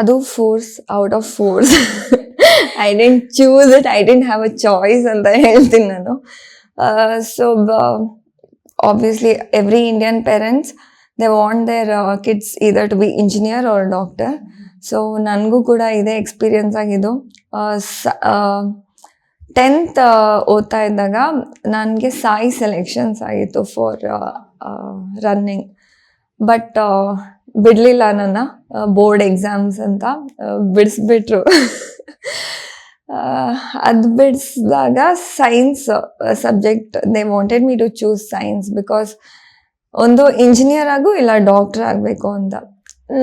ಅದು force out of force I didn't choose it I didn't have a choice ಅಂತ ಹೇಳ್ತೀನಿ ನಾನು. So obviously every Indian parents they want their kids either to be engineer or doctor so ನನಗೂ ಕೂಡ ಇದೇ experience ಆಗಿದ್ದು. Tenth ಓದ್ತಾ ಇದ್ದಾಗ ನನಗೆ ಸಾಯಿ ಸೆಲೆಕ್ಷನ್ಸ್ ಆಗಿತ್ತು ಫಾರ್ ರನ್ನಿಂಗ್ ಬಟ್ ಬಿಡಲಿಲ್ಲ ನನ್ನ ಬೋರ್ಡ್ ಎಕ್ಸಾಮ್ಸ್ ಅಂತ ಬಿಡಿಸ್ಬಿಟ್ರು. ಅದು ಬಿಡಿಸಿದಾಗ science subject they wanted me to choose science because ಒಂದು ಇಂಜಿನಿಯರ್ ಆಗು ಇಲ್ಲ ಡಾಕ್ಟರ್ ಆಗಬೇಕು ಅಂತ.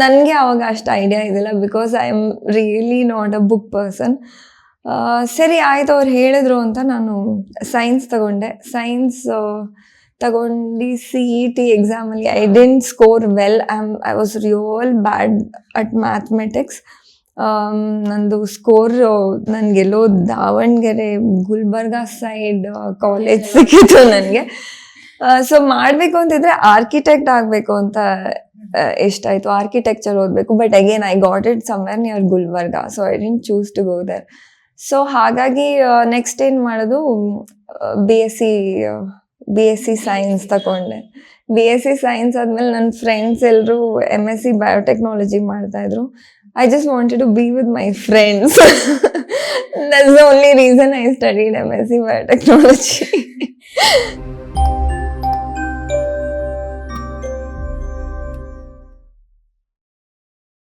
ನನಗೆ ಅವಾಗ ಅಷ್ಟು ಐಡಿಯಾ ಇದಿಲ್ಲ because I am really not a book person ಸರಿ ಆಯಿತು ಅವ್ರು ಹೇಳಿದ್ರು ಅಂತ ನಾನು ಸೈನ್ಸ್ ತಗೊಂಡೆ. ಸೈನ್ಸ್ ತಗೊಂಡು ಸಿ ಇ ಟಿ ಎಕ್ಸಾಮಲ್ಲಿ I didn't score well I am I was really bad at mathematics ನಂದು ಸ್ಕೋರ್ ನನಗೆಲ್ಲೋ ದಾವಣಗೆರೆ ಗುಲ್ಬರ್ಗ ಸೈಡ್ ಕಾಲೇಜ್ ಸಿಕ್ಕಿತ್ತು ನನಗೆ. ಸೊ ಮಾಡಬೇಕು ಅಂತಿದ್ರೆ ಆರ್ಕಿಟೆಕ್ಟ್ ಆಗಬೇಕು ಅಂತ ಎಷ್ಟಾಯಿತು ಆರ್ಕಿಟೆಕ್ಚರ್ ಓದಬೇಕು. But again I got it somewhere near Gulbarga so I didn't choose to go there so ಹಾಗಾಗಿ ನೆಕ್ಸ್ಟ್ ಏನು ಮಾಡೋದು? B S C B S C science ತಗೊಂಡೆ ಬಿ ಎಸ್ ಸಿ ಸೈನ್ಸ್ ಆದ್ಮೇಲೆ ನನ್ನ ಫ್ರೆಂಡ್ಸ್ ಎಲ್ಲರೂ ಎಂ ಎಸ್ ಸಿ ಬಯೋಟೆಕ್ನಾಲಜಿ ಮಾಡ್ತಾ ಇದ್ರು. I just wanted to be with my friends that's the only reason I studied M S C biotechnology